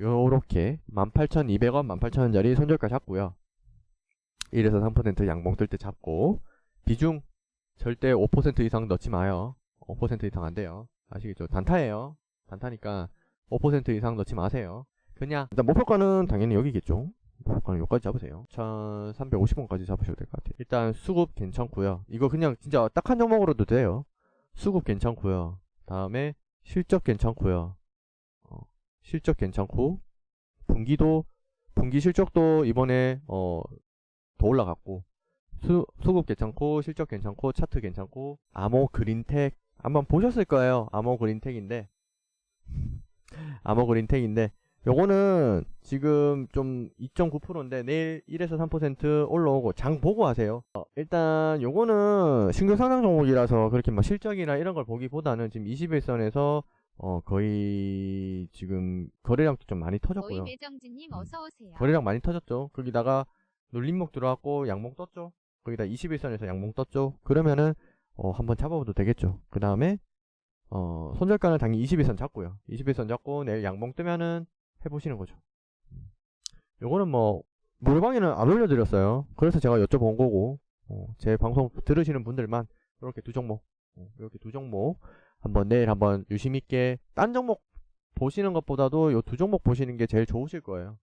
요렇게 18,200원, 18,000원짜리 손절가 잡고요. 1에서 3% 양봉 뜰 때 잡고 비중 절대 5% 이상 넣지 마요. 5% 이상 안 돼요. 아시겠죠? 단타예요. 단타니까 5% 이상 넣지 마세요. 그냥 일단 목표가는 당연히 여기겠죠. 목표가는 여기까지 잡으세요. 1350원까지 잡으셔도 될 것 같아요. 일단 수급 괜찮고요. 이거 그냥 진짜 딱 한 종목으로도 돼요. 수급 괜찮고요. 다음에 실적 괜찮고요. 어, 실적 괜찮고 분기도 분기 실적도 이번에 어, 더 올라갔고 수, 수급 괜찮고 실적 괜찮고 차트 괜찮고 아모 그린텍 한번 보셨을 거예요. 아모 그린텍인데 아모 그린텍인데 요거는 지금 좀 2.9%인데 내일 1에서 3% 올라오고 장 보고 하세요. 어, 일단 요거는 신규 상장 종목이라서 그렇게 막 실적이나 이런 걸 보기보다는 지금 21선에서 어 거의 지금 거래량도 좀 많이 거의 터졌고요. 매정진님 음. 어서 오세요. 거래량 많이 터졌죠. 거기다가 눌림목 들어왔고 양봉 떴죠. 거기다 21선에서 양봉 떴죠. 그러면은 어 한번 잡아봐도 되겠죠. 그 다음에 어 손절가는 당연히 21선 잡고요. 21선 잡고 내일 양봉 뜨면은 해보시는 거죠. 음. 요거는 뭐 물방에는 안 올려드렸어요. 그래서 제가 여쭤본 거고 어, 제 방송 들으시는 분들만 이렇게 두 종목 어, 이렇게 두 종목 한번 내일 한번 유심 있게 딴 종목 보시는 것보다도 요 두 종목 보시는 게 제일 좋으실 거예요.